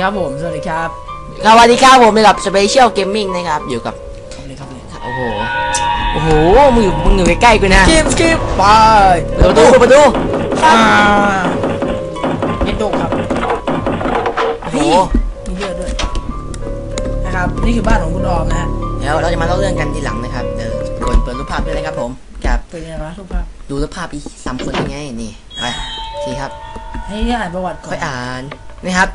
ครับผม สวัสดีครับสวัสดีครับผมเป็นกับ Special Gaming นะครับอยู่กับครับเลยครับเลยโอ้โหโอ้โหมึงอยู่มึงอยู่ใกล้ๆกูนะสกิปสกิปไปเปิดประตูเปิดประตูอ่าเอ็นโดครับโอ้โหมีเยอะด้วยนะครับ นี่คือบ้านของคุณออมนะฮะเดี๋ยวเราจะมาเล่าเรื่องกันทีหลังนะครับเดี๋ยวกดเปิดรูปภาพด้วยนะครับผมกับเป็นยังไงวะทุกภาพดูรูปภาพอีกสามคนยังไงนี่ไปทีครับให้อ่านประวัติก่อค่อนยอ่านนะครับ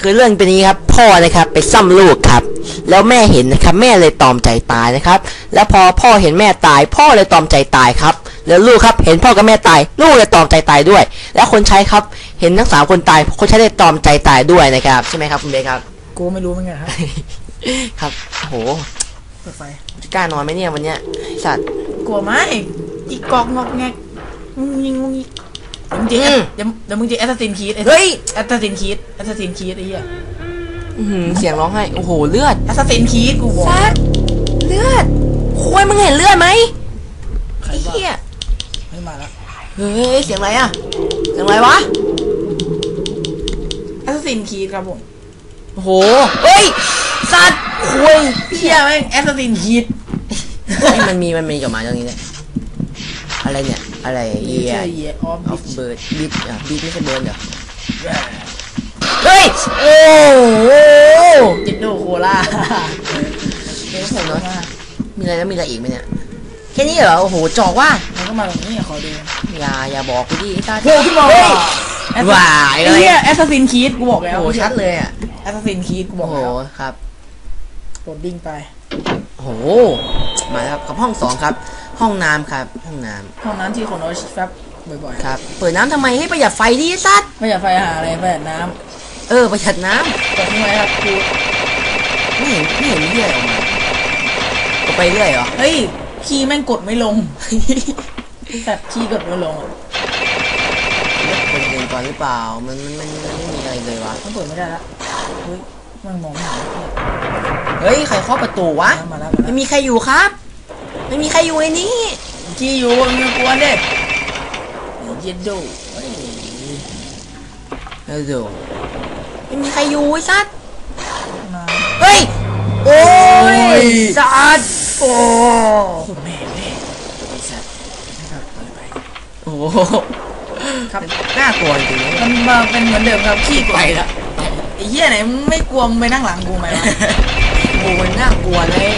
คือเรื่องเป็นอย่างนี้ครับพ่อนะครับไปซ่อมลูกครับ แล้วแม่เห็นนะครับ แม่เลยตอมใจตายนะครับ แล้วพอพ่อเห็นแม่ตาย พ่อเลยตอมใจตายครับ แล้วลูกครับ เห็นพ่อกับแม่ตาย ลูกเลยตอมใจตายด้วย แล้วคนใช้ครับ เห็นทั้งสามคนตายคนใช้เลยตอมใจตายด้วยนะครับใช่ไหมครับคุณเบคครับ กูไม่รู้เหมือนกันครับครับโอ้โหเปิดไฟจะกล้านอนไหมเนี่ยวันเนี้ยไอ้สัตว์กลัวไหมอีกกอกงอกแงกงุ้งยิงงุ้งยิง เดี๋ยวมึงเจออืม เดี๋ยวเดี๋ยวมึงเจอแอสซัสซินคีดเฮ้ยแอสซัสซินคีดแอสซัสซินคีดไอ้เหี้ยอื้อหือเสียงร้องไห้ โอ้โห เลือด แอสซัสซินคีดกูบอกสัตว์เลือดคุยมึงเห็นเลือดไหมใครไอ้บ้าเหี้ย ไม่มาแล้วเฮ้ย เสียงอะไรอะเสียงอะไรวะ แอสซัสซินคีดครับผมโอ้โห เฮ้ย สัตว์คุยเชี่ยแม่งแอสซัสซินคีดเฮ้ยมันมีมันมีจดหมายตรงนี้เนี่ยอะไรเนี่ย อะไรเอียเชี่ยเยออฟออฟเบิร์ดบิดอะบิดไม่ใช่เบิร์ดเหรอเฮ้ยโอ้โหจินโดโคล่าเดี๋ยวผมเนาะมีอะไรแล้วมีอะไรอีกไหมเนี่ยแค่นี้เหรอโอ้โหจอกว่ามันก็มาตรงนี้ขอดูอย่าอย่าบอกกูดิไอ้ตาโผล่ขึ้นมาเฮ้ยแอสว้าไอ้ยอะไรเหี้ยแอสซัสซินคีดกูบอกแล้วโอ้โหชัดเลยอะแอสซัสซินคีดกูบโอ้อกโหแล้วครับโดดดิ้งไปโอ้โหมาแล้วครับกับห้องสองครับ ห้องน้ำครับ ห้องน้ำห้องน้ำที่คนเอาแฟบบ่อยครับ เปิดน้ำทำไมให้ประหยัดไฟดิสัตว์ๆไม่อยากไฟหาอะไรประหยัดน้เออประหยัดน้ำกดทิ้งไว้ครับกูำไม่เห็นไม่เห็นเรื่อยออกมาก็ไปเรื่อยเหรอ เฮ้ยคีย์แม่งกดไม่ลง แต่คีย์กดไม่ลงอะคนเดินก่อนหรือเปล่า มันมันมันมันไม่มีอะไรเลยวะ มันเปิดไม่ได้ละเฮ้ยมันมองไม่เห็นเฮ้ยใครเคาะประตูวะ มาแล้วมาไม่แล้วมีใครอยู่ครับ ไม่มีใครอยู่ในนี้คีย์อยู่มึงอย่ากวนเด็ดเย็นดูเฮ้ยเออเดี๋ยวไม่มีใครอยู่ไอ้สัตว์เฮ้ย โอ้ยสัตว์โอ้แม่แม่ไอ้สัตว์ครับเปิดไปโอ้โหครับน่ากลัวจริงมันมาเป็นเหมือนเดิมครับขี้กดไปละไอ้เหี้ยไหนไม่กลัวมึงไปนั่งหลังกูไหมวะโอ้มันน่ากลัวเลย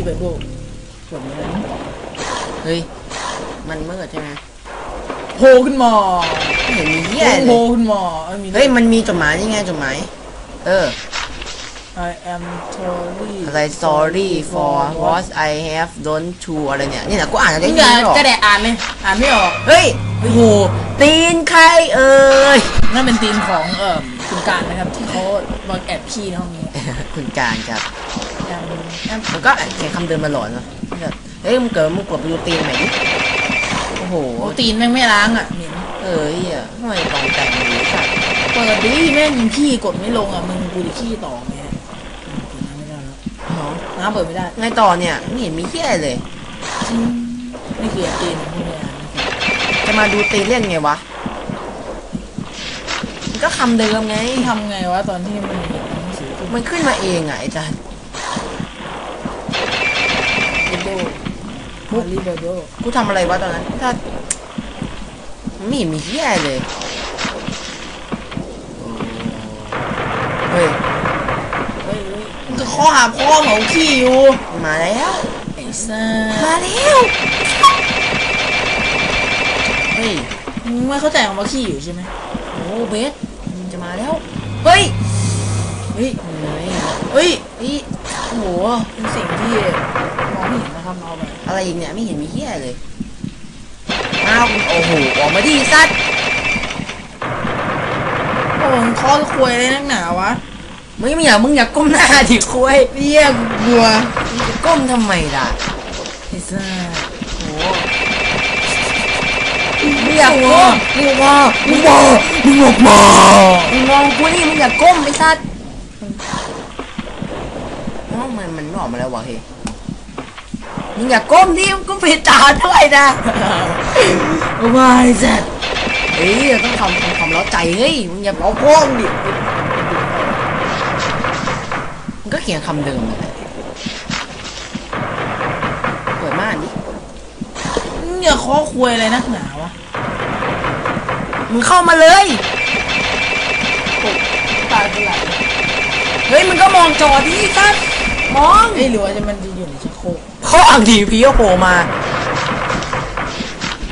รีบไปโบกกดไม่ได้เฮ้ย มันมืดใช่ไหมโผล่ขึ้นมาไม่เห็นมีเหี้ยโผเลล่ยขึ้นมาเอ้ยมีเฮ้ย มันมีจดหมายนี่ไงจดหมาย เออ I am sorry อะไร sorry for what I have done to อะไรเนี่ย นี่แหละกูอ่านอะไรมึงไม่อย่าออกกระแดะอ่านเลยอ่านไม่ออกเฮ้ย โอ้โห ตีนใครเอ่ย นั่นเป็นทีมของเอ่อคุณการนะครับที่เขามาแอบขี้ในห้องนี้ คุณการครับ แอมแอมมันก็แค่คำเดินมาหลอนเนาะแบบเฮ้ยมึงเกิดมึงกดไปดูตีนไหนอยดิโอ้โหโอ้ตีนแม่งไม่ล้างอะเหม็นเออเฮียทำไมกองแต่งดีสัตว์เปิดดิแม่งขี้กดไม่ลงอะมึงกูจะขี้ต่อไงไม่ได้แล้วอ๋อน้ำเปิดไม่ได้ไงต่อเนี่ยไม่เห็นมีเฮียอะไรเลยนี่คือตีนของพวกเนี่ยนะครับจะมาดูตีนเล่นไงวะมันก็คำเดิมไงทำไงวะตอนที่มันมีหนังสือขึ้นมันขึ้นมาเองอะไอ้จัน มารีเบโดกูทำอะไรวะตอนนั้น ถ้ามันไม่เห็นมีเฮียอะไรเลย เฮ้ยเฮ้ยเฮ้ยมึงจะข้อหาพ่อเหมาขี้อยู่มันมาแล้วไอ้ซ่ามาแล้วเฮ้ยมึงไม่เข้าใจคำว่าขี้อยู่ใช่ไหมโอ้เบสมันจะมาแล้วเฮ้ยเฮ้ย เฮ้ย เฮ้ยเฮ้ยโอ้โหเป็นสิ่งที่มองไม่เห็ นะครับเอาไปอะไรอีกเนี่ยไม่เห็นมีเฮี้ยเลยอ้าวโอ้โหออกมาดิสัตว์โอ้โหมึงคอควยเลยนักหนาวะมึงไม่อยากมึงอยากก้มหน้าดิคุยเรียกกลัวมึงจะก้มทำไมล่ะไอ้ซ่าโอ้มึงอยากก้มมึงออกมามึงบอกมึงออกมามึงมองกูนี่มึงอยากก้มไอ้สัตว์เอ้ามันมันออกมาแล้ววะเฮ้ มึงอยากก้มดิมึงก็ปิดตาด้วยนะว้ายสัตว์เฮ้ยเราต้องทำทำความเล้าใจเฮ้ยมึงอย่าเอาโค้งดิเขียนคำเดิมเลยเปิดม่านดิมึงอย่าคอควยอะไรนักหนาวะมึงเข้ามาเลยตายเป็นไรเฮ้ยมึงก็มองจอดิสัสมองเอ้ยหรือว่าจะมันจะอยู่ในชักโครก เขาอ่างทีพีก็โผล่มา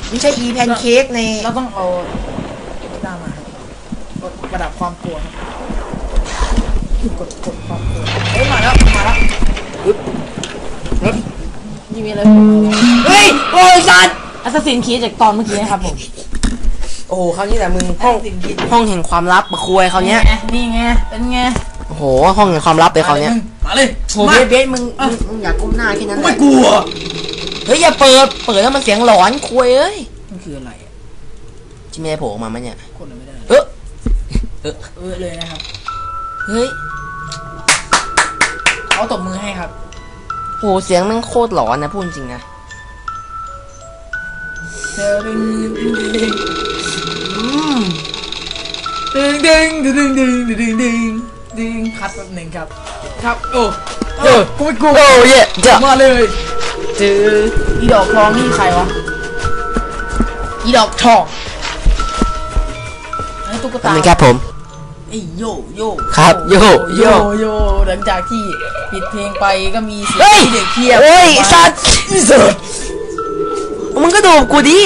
ไม่ใช่อีแพนเค้กในเราต้องเอาตามมาครับกดประดับความกลัวครับกดกดความกลัวเฮ้ยมาแล้วมาแล้วนี่มีอะไรผมเอาแล้วเฮ้ยโอ้ยสัสแอสซัสซินคีจากตอนเมื่อกี้นะครับผมโอ้โหคราวนี้แหละมึงห้องสิ่งคิดห้องแห่งความลับมาคุยเขาวเนี้ยนี่ไงเป็นไง โอ้โหห้องแห่งความลับเลยเขาวเนี้ยมาเลยโอ้มาเบสเบสมึงมึงมึงอยากก้มหน้าแค่นั้นแหไม่ละกลัวเฮ้ยอย่าเปิดเปิดแล้วมันเสียงหลอนคุยเอ้ยมันคืออะไรอะจิไม่ได้โผล่ออกมาไหมเนี่ยกดอะไรไม่ได้เออเออเลยนะครับเฮ้ยเขาตบมือให้ครับโหเสียงมันโคตรหลอนนะพูดจริงนะเดึงดึงดึงดึงดึงดึงดึงดึงดึงดึง คัดแป๊บหนึ่งครับ ครับโอ้เออกูไม่กลัวโอ้เย่เจ้ามาเลยเจออีดอกทองนี่ใครวะอีดอกทองอันนี้ตุ๊กตานี่ครับผมไอ้โยโยครับโยโยโยโยหลังจากที่ปิดเพลงไปก็มีเสียงเฮ้ยที่เด็กเทียบเฮ้ยมาสัตว์มึงก็ดูกูดิ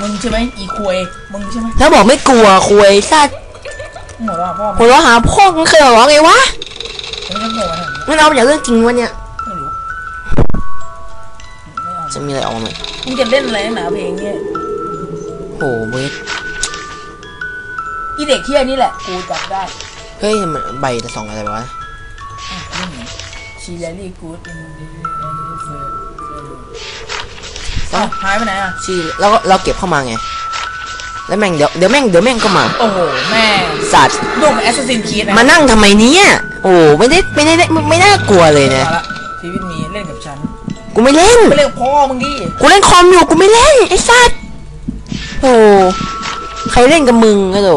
มึงใช่ไหมอีควยมึงใช่ไหมแล้วบอกไม่กลัวคุยสัตว์หมดว่าพ่อหัวเราะหาพ่อมึงเคยหัวเราะไงวะมันไม่ต้องโง่ขนาดนี้มันเอาอย่างเรื่องจริงวะเนี่ย ไม่รู้ไม่เอาจะมีอะไรออกมาไหมมึงจะเล่นอะไรนักหนาเพลงเนี่ยโหเว้ยอีเด็กเที่ยนี่แหละกูจับได้เฮ้ยมันใบจะส่องอะไรวะชีแลลี่กูดอินดิเฟอร์ หายไปไหนอะชีแล้วก็เราเก็บเข้ามาไง แล้วแม่งเดี๋ยวเดี๋ยวแม่งเดี๋ยวแม่งก็มา โอ้โห แม่สัตว์ ลูกแอสซัสซินคีดนะมานั่งทำไมเนี่ยโอ้ไม่ได้ไม่ได้ไม่ไม่น่ากลัวเลยนะมาละชีวิตมีเล่นกับฉันกูไม่เล่นไปเล่นกับพ่อมึงดิกูเล่นคอมอยู่กูไม่เล่นไอ้สัตว์โอ้ใครเล่นกับมึงก็โด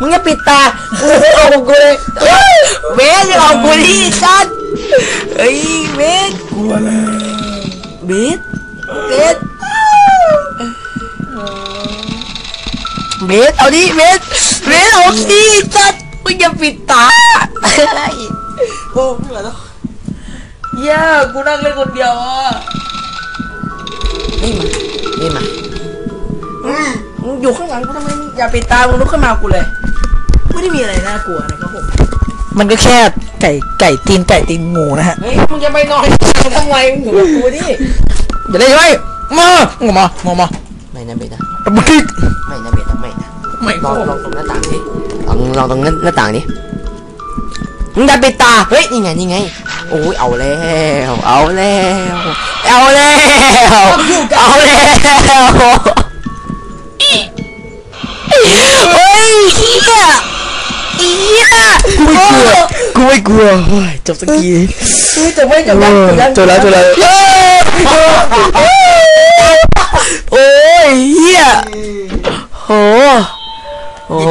มึงอย่าปิดตาเอากูเลยเฮ้ยเบสอย่าเอากูดิสัตว์เฮ้ยเบสกลัวเลยเบส เบสเบสเอาดิเบสเบสเอาดิสัตว์มึงอย่าปิดตาโอ้ไม่ไหวแล้วเย้กูนั่งเล่นคนเดียวอะนี่มานี่มาอืมมึงอยู่ข้างหลังกูทำไมมึงอย่าปิดตามึงลุกขึ้นมากูเลยไม่ได้มีอะไรน่ากลัวนะครับผมมันก็แค่ไก่ไก่ตีนไก่ตีนหมูนะฮะเฮ้ยมึงจะไปนอนทำไมมึงอยู่กับกูดิ เดี๋ยวเล่นไหมมามามามามาไม่นะเบสนะบุกิกไม่นะเบสนะไม่นะไม่ลก็องลองตรงหน้าต่างดิลองลองตรงหน้าต่างดิมึงอย่าปิดตาเฮ้ยนี่ไงนี่ไงโอ้ยเอาแล้วเอาแล้วเอาแล้วเอาแล้วเฮ้ยเฮียเฮียกูไม่กลัวกูไม่กลัวเฮ้ยจบสักทีเฮ้ยจะไม่จะไม่เจอแล้วเจอแล้ว โอ้ยเฮียโหโอ้โห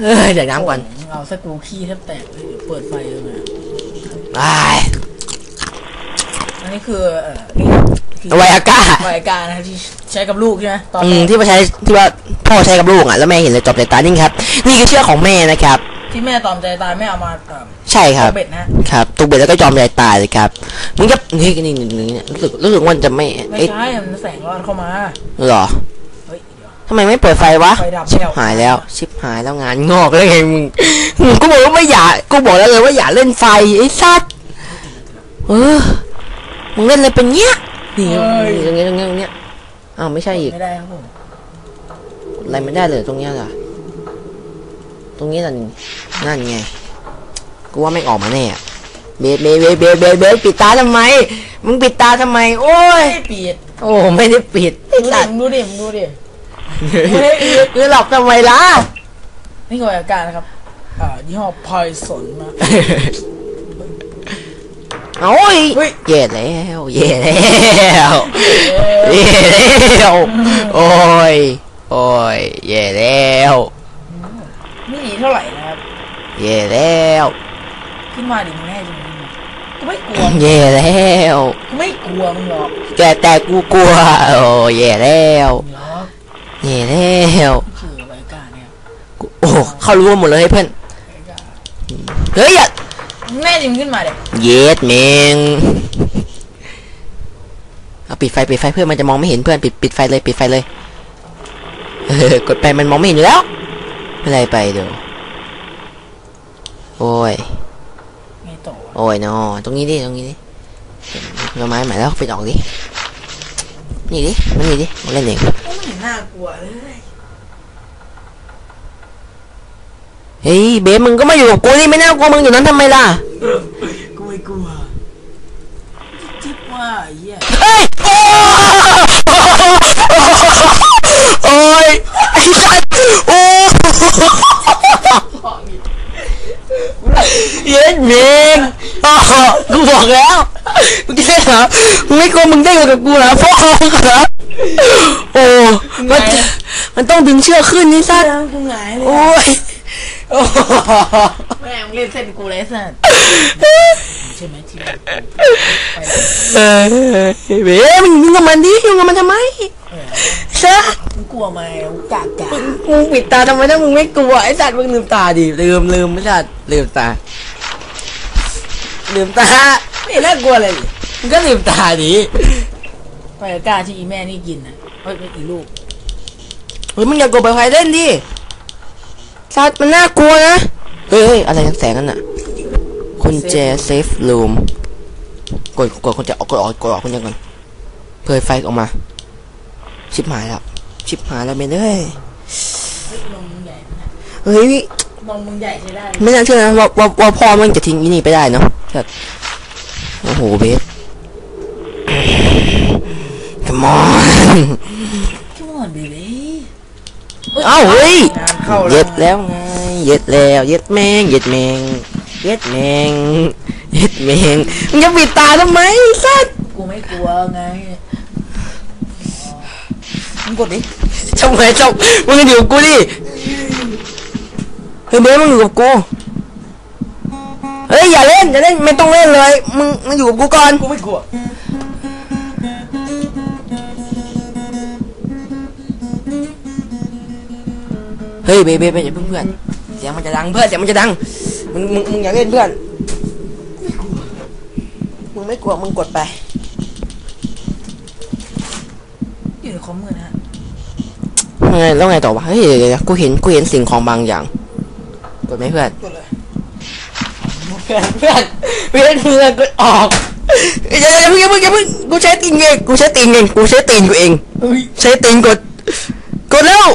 เฮ้ยเดี๋ยวน้ำก่อนเอาสักกูขี้แทบแตกเลยเดี๋ยวเปิดไฟเลยนะไอ้อันนี้คือเอ่อนี่คือไวอาก้าไวอาการนะครับที่ใช้กับลูกใช่ไหมตอนอืแรมกที่มาใช้ที่ว่าพ่อใช้กับลูกอะแล้วแม่เห็นเลยจบเลยตานิ่งครับ นี่คือเชือกของแม่นะครับ ที่แม่ตอมใจตายแม่เอามาเอ่อใช่ครับเอาเบ็ดนะฮะครับตุกเบ็ดแล้วก็จอมใจตายเลยครับมึงจะนี่นี่นี่นี่รู้สึกรู้สึกว่ามันจะไม่ไม่เอ๊ะใช่มันแสงร้อนเข้ามาหรอเฮ้ยเดี๋ยว ทำไมไม่เปิดไฟวะไฟดับชิบแล้วหายแล้ว ชิบหายแล้วงานงอกแล้วไงมึงมึงก็บอกว่าไม่อยากกูบอกแล้วเลยว่าอย่าเล่นไฟไอ้สัตว์เออมึงเล่นอะไรเป็นเงี้ยนี่ตรงเนี้ยตรงเนี้ยตรงเนี้ยอ้าวไม่ใช่อีกไม่ได้ครับผมอะไรไม่ได้เลยตรงเนี้ยล่ะ ตรงนี้ล่ะนี่นั่นไงกูว่าไม่งออกมาแน่อะเบสเบสเบสเบสเบสเบสปิดตาทำไม มึงปิดตาทำไม โอ้ย ไม่ปิดโอ้ไม่ได้ปิดไอ้ดูสัดิตว์มึงดูดิมึงดูดิคือหลอกทำไมล่ะ นี่คือไวอาการนะครับอ่ายี่ห้อพอยสนมา โอ้ยเฮ้ย เย่แล้วเย่แล้วเย่แล้ว โอ้ย โอ้ยแย่แล้ว ไม่หนีเท่าไหร่นะครับแย่แล้วขึ้นมาดิมึงแน่จริงๆกูไม่กลัวแย่แล้วกูไม่กลัวมึงหรอกแต่แต่กูกลัวโอ้แย่แล้วมึงหรอกแย่แล้วคือไว้กล้าเนี่ยกูโอ้โหเขารู้หมดเลยเพื่อนไว้กล้าเฮ้ยอย่ามึงแน่จริงขึ้นมาเด็กเย็ดเมงเอาปิดไฟปิดไฟเพื่อนมันจะมองไม่เห็นเพื่อนปิดปิดไฟเลยปิดไฟเลยเออกดไปมันมองไม่เห็นอยู่แล้ว ไม่เป็นไรไปเดี๋ยวโอ้ยไงต่อวะโอ้ยนอตรงนี้ดิตรงนี้ดิเราไม้ใหม่แล้วปิดออกดินี่ดิมันนี่ดิมาเล่นเองก็ไม่เห็นน่ากลัวเลยเฮ้ยเบสมึงก็มาอยู่กับกูนี่ไม่น่ากลัวมึงอยู่นั้นทำไมล่ะกูไม่กลัวจิ๊บว่าไอ้เหี้ยเฮ้ยโอ้ยไอ้สัตว์โอ้ เย็นเมงอ้อกูบอกแล้วมึงได้เหรอมึงไม่กลัวมึงได้อยู่กับกูเหรอพ่อเหรอโอ้มันมันต้องดึงเชือกขึ้นนี่สัตว์แล้วกูหงายเลยโอ้ยโอ้แม่งเล่นเส้นกูเลยสัตว์ใช่ไหมที่มันไปเออเบ้มึงยิงกับมันดิยิงกับมันทำไม เออซะมึงกลัวไหมมึงกากามึงปิดตาทำไมถ้ามึงไม่กลัวไอ้สัตว์มึงลืมตาดิลืมลืมไม่สัตว์ลืมตา ลืมตาไม่เห็นน่ากลัวเลยดิมึงก็ลืมตาดิไปกล้าที่อีแม่นี่กินนะเฮ้ยไม่อีลูกเฮ้ยมึงอย่ากดไปไฟเล่นดิสัตว์มันน่ากลัวนะเฮ้ยเฮ้ยอะไรแสงนั่นน่ะคุณแจเซฟรูมกดกดคุณจะออกกดออกกดออกคุณจะก่อนเผยไฟออกมา ชิบหายแล้ว ชิบหายแล้วเมนเอ้ยเฮ้ยนมมึงใหญ่นะเฮ้ยนมมึงใหญ่ใช้ได้ไม่น่าเชื่อนะว่าว่าว่าพ่อมันจะทิ้งอีนี่ไปได้เนาะแบบโอ้โหเบส Come on ขมอนเบบีเอ้าเฮ้ยงานเข้าเย็ดแล้วไงเย็ดแล้วเย็ดแมงเย็ดแมงเย็ดแมงเย็ดแมงมึงจะปิดตาทำไมสัตว์กูไม่กลัวไง มึงกดดิทำไมจบมึงอยู่กับกูดิเฮ้ยเบสมึงอยู่กับกูเฮ้ยอย่าเล่นอย่าเล่นไม่ต้องเล่นเลยมึงมึงอยู่กับกูก่อนกูไม่กลัวเฮ้ยเบเบเบอย่าเพิ่งเพื่อนเสียงมันจะดังเพื่อนเสียงมันจะดังมึงมึงมึงอย่าเล่นเพื่อนมึงไม่กลัวมึงกดไปอยู่ในคอมมือนะฮะ ไงแล้วไงต่อวะเฮ้ยเดี๋ยวเดี๋ยวกูเห็นกูเห็นสิ่งของบางอย่างกดไหมเพื่อนกดเลยเพื่อนเพื่อนเพื่อนเพื่อนกดออกอย่าอย่าอย่าเพิ่งอย่าเพิ่งอย่าเพิ่งกูใช้ตีนเองกูใช้ตีนเองกูใช้ตีนกูเองเฮ้ยใช้ตีนกดกดแล้ว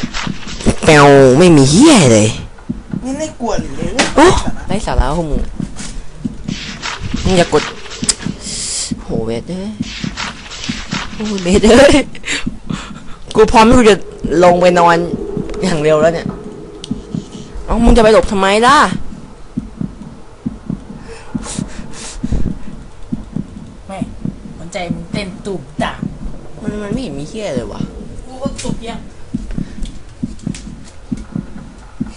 แปวไม่มีเหี้ยเลยไม่ได้กลัวหรือเลยโอ้ไร้สาระพวกมึงมึงอย่ากดโหเบสเอ้ยโอ้ยเบสเอ้ย กูพร้อมที่กูจะลงไปนอนอย่างเร็วแล้วเนี่ยเอ้ามึงจะไปหลบทำไมล่ะแม่หัวใจมึงเต้นตุบตับมันมันไม่เห็นมีเหี้ยเลยวะกูก็ตุบยัง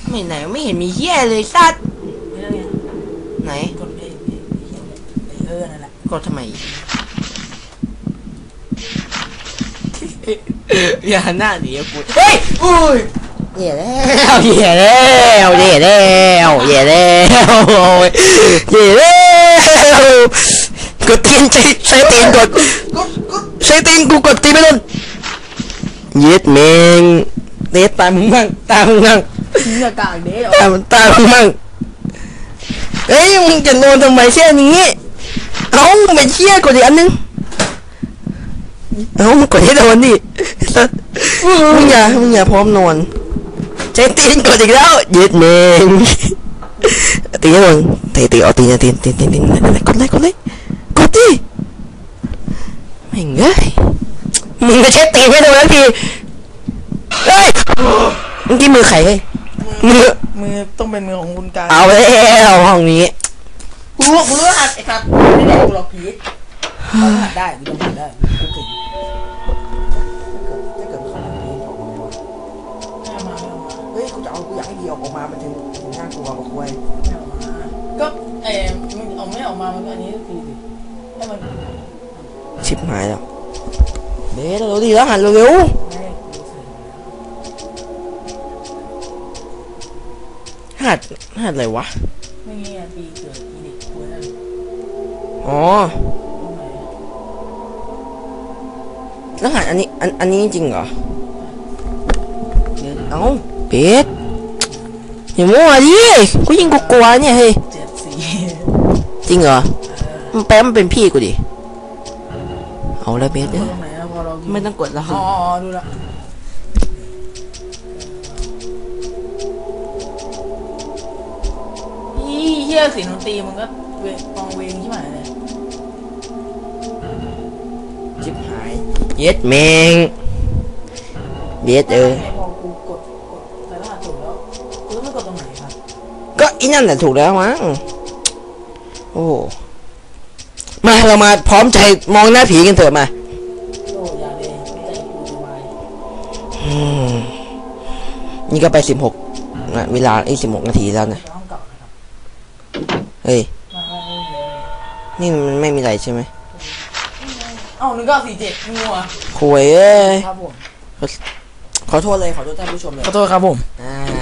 ไม่ไหนไม่เห็นมีเหี้ยเลยสัตว์ไม่ได้ไงไหนกดเอเอเออนั่นแหละกดทำไม อย่าหันหน้าหนีกูเฮ้ยอุ้ยเย่แล้วเย่แล้วเย่แล้วเย่แล้วโอ้ยเย่แล้วกดตีนใช้ใช้ตีนกดใช้ตีนกูกดตีนไม่โดนเย็ดเมงเตะตามึงมั่งตามึงมั่งมึงอย่ากากเดตาตามึงมั่งเอ้ยมึงจะโดนทำไมแค่นี้เอ้าไม่เชี่ยกดอีกอันนึง เอ้ามึงกดให้โดนดิสัสมึงอย่ามึงอย่าพร้อมนอนใช้ตีนกดอีกแล้วเย็ดเมงตีนให้โดนตีตีเอาตีนเอาตีนตีนตีนตีนนั่นๆๆกดเลยกดเลยกดดิไม่งเอ้ยมึงจะใช้ตีนให้โดนแล้วทีเฮ้ยเมื่อกี้มือใครเฮ้ยมือมือต้องเป็นมือของคุณการเอาแล้วห้องนี้กูรู้กูรู้หัดไอ้ครับไม่ได้กูหรอกผีกูหัดได้กูต้องหัดได้ มามันถึงถึงน่ากลัวกว่าควยไม่ออกมาก็เออมันเอาไม่ออกมามันก็อันนี้ทีสิให้มันชิบหายแล้วเบสเร็วๆดิแล้วหันเร็วไม่ให้กูใส่ๆหัดหัดอะไรวะไม่งี้อะปีเกิดอีเด็กกูนั่นอ๋อตรงไหนแล้วหัดอันนี้อันอันนี้จริงเหรอเดี๋ยวเอ้าเบส อย่ามั่วดิกูยิงกูกลัวเนี่ยเฮ้ยเจ็ดสี่จริงเหรอมันแป๊บมันเป็นพี่กูดิเอาละเบสตเอ้ยรงไหนอะพอเราไม่ต้องกดแล้วอ๋อดูละอีเฮียเสียงดนตรีมันก็เวฟองเวงใช่ไหมเนี่ยชิบหายเย็ดแมงเบสเออ อีนั่นแหละถูกแล้วมั้งโอ้โหมาเรามาพร้อมใจมองหน้าผีกันเถอะมาโอ้ยาเลยใจกูจะวายอืมนี่ก็ไปสิบหกเวลาอีสิบหกนาทีแล้วนะห้องเก่านะครับเฮ้ยมาไม่ไม่ไม่นี่มันไม่มีอะไรใช่ไหมเอ้าหนึ่งเก้าสี่เจ็ดงัวโคุยเอ้ยครับผมขอโทษเลยขอโทษท่านผู้ชมเลยขอโทษครับผมอ่าความ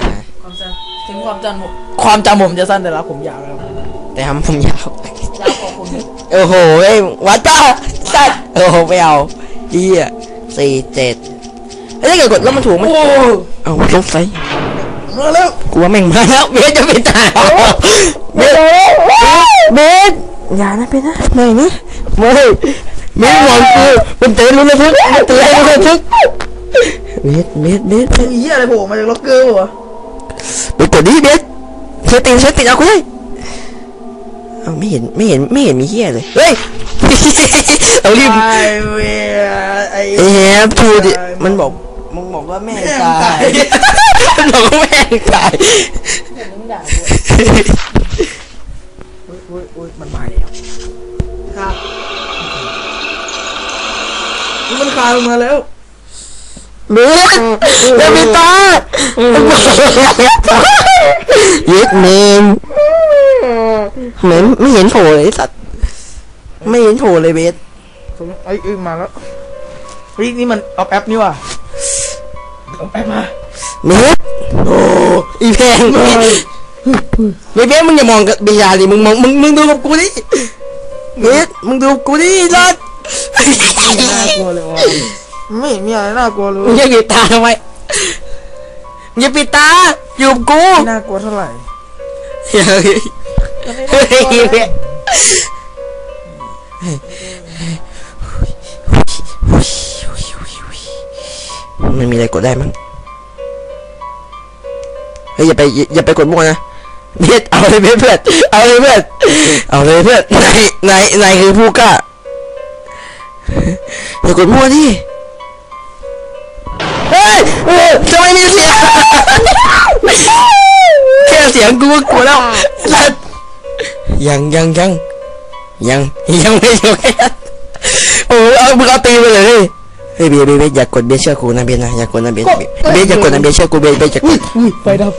จำ ถึงความจำผมความจำผมจะสั้นแต่ละผมยาวแล้วครับแต่ทำผมยาวยาวกว่าคุณอีกโอ้โหเอ้ยวัดจ้าสัตว์โอ้โหไม่เอาเหี้ยสี่เจ็ดเอ้ยถ้าเกิดกดแล้วมันถูกไหมโอ้เอาลบไฟมาแล้วกลัวแม่งมาแล้วเบสจะไปตายเบสเบสอย่านะเบสนะไม่นะไม่ไม่หวังกูมันเตือนรู้ระทึกมันเตือนรู้ระทึกเบสเบสเบสเบสอีเหี้ยอะไรโผล่มาจากล็อกเกอร์วะ ไปกดดิเบสเธอติดเธอติดเอากูเลยเอาไม่เห็นไม่เห็นไม่เห็นมีเหี้ยเลยเฮ้ยเอารีบไอเวียไอเอ๊ะพูดดิมันบอกมึงบอกว่าแม่ตายมันบอกว่าแม่ตายผมมึงด่ากูอุ้ยอุ้ยอุ้ยมันมาแล้วครับมันคลายลงมาแล้ว เบสเบสตาเย็ดเมนเหมือนไม่เห็นโผล่เลยไอ้สัตว์ไม่เห็นโผล่เลยเบสผมไอ้ยอึ้งมาแล้วเฮ้ยนี่มันเอาแอปนี่ว่ะเอาแอปมาเบสโอ้อีแพงเบสเบสเบสมึงอย่ามองกับบิยาดิมึงมองมึงมึงดูกับกูดิเบสมึงดูกับกูดิลัดน่ากลัวเลยว่ะ ไม่เห็นมีอะไรน่ากลัวเลยมึงจะปิดตาทำไมมึงอย่าปิดตาอยู่กับกูไม่น่ากลัวเท่าไหร่เฮ้ยเฮ้ยเบสมันมีอะไรกดได้มั้ง เฮ้ยอย่าไปอย่าอย่าไปกดมั่วนะเบสเอาเลยเบสเพื่อนเอาเลยเพื่อนเอาเลยเพื่อนนายนายนายคือผู้กล้าอย่ากดมั่วดิ เฮ้ยเออทำไมมีเสียง แค่เสียงกูก็กลัวแล้วสัตว์ยังยังยังยังยังไม่จบแค่นั้นโอ้เอามึงเอาตีไปเลยเฮ้ยเบสเบสเบสอย่ากดเบสเชื่อกูนะเบสนะอย่ากดนะเบสเบสอย่ากดนะเบสเชื่อกูเบสเบสอย่ากดอุ้ยไฟดับ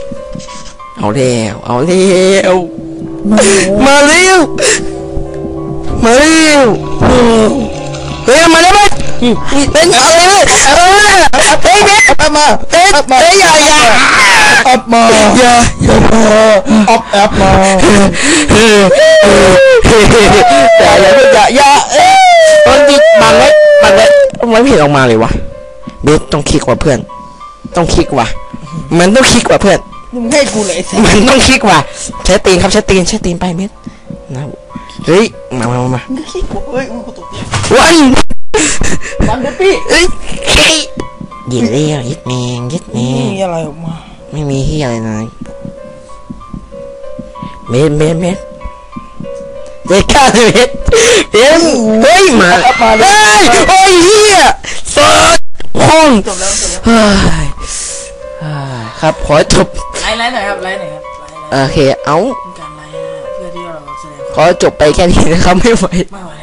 เอาแล้วเอาแล้วมาเร็วมาเร็วเฮ้ยมาแล้วเบสเป็นเอาเลยเออ เฮ้ยเบสแอปมาเฮ้ยมาเฮ้ยอย่าอย่าแอปมาอย่าอย่ามาออฟแอปมาอย่าอย่าอย่าอย่าเอ้ยมันจิบังไว้บังไว้ทำไมไม่เห็นออกมาเลยวะเบสต้องคลิกว่ะเพื่อน ต้องคลิกว่ะมันต้องคลิกว่ะเพื่อนมึงให้กูเลยสัสมันต้องคลิกว่ะใช้ตีนครับใช้ตีนใช้ตีนไปเม็ดนะเฮ้ยมามามามามึงขี้กูเฮ้ยกูตกวันวันเดปี้เฮ้ย เฮ้ยยิดเลี้ยวยิดแมงยิดแมไม่งมีอะไรออกมา ไม่มีเฮียอะไรเลยเม็ดเม็ดเม็ดเด็กข้าเลยเม็ดเฮ้ยเฮ้ยมาเฮ้ยโอ้ยเฮียสดห้องจบแล้วจบแล้วเฮ้ยเฮ้ยครับขอจบไลฟ์ไลฟ์หน่อยครับไลฟ์หน่อยครับไลฟ์ไลฟ์โอเค เอามีการไลฟ์นะเพื่อที่เราแสดงขอจบไปแค่นี้นะครับไม่ไหว ไม่ไหวแล้ว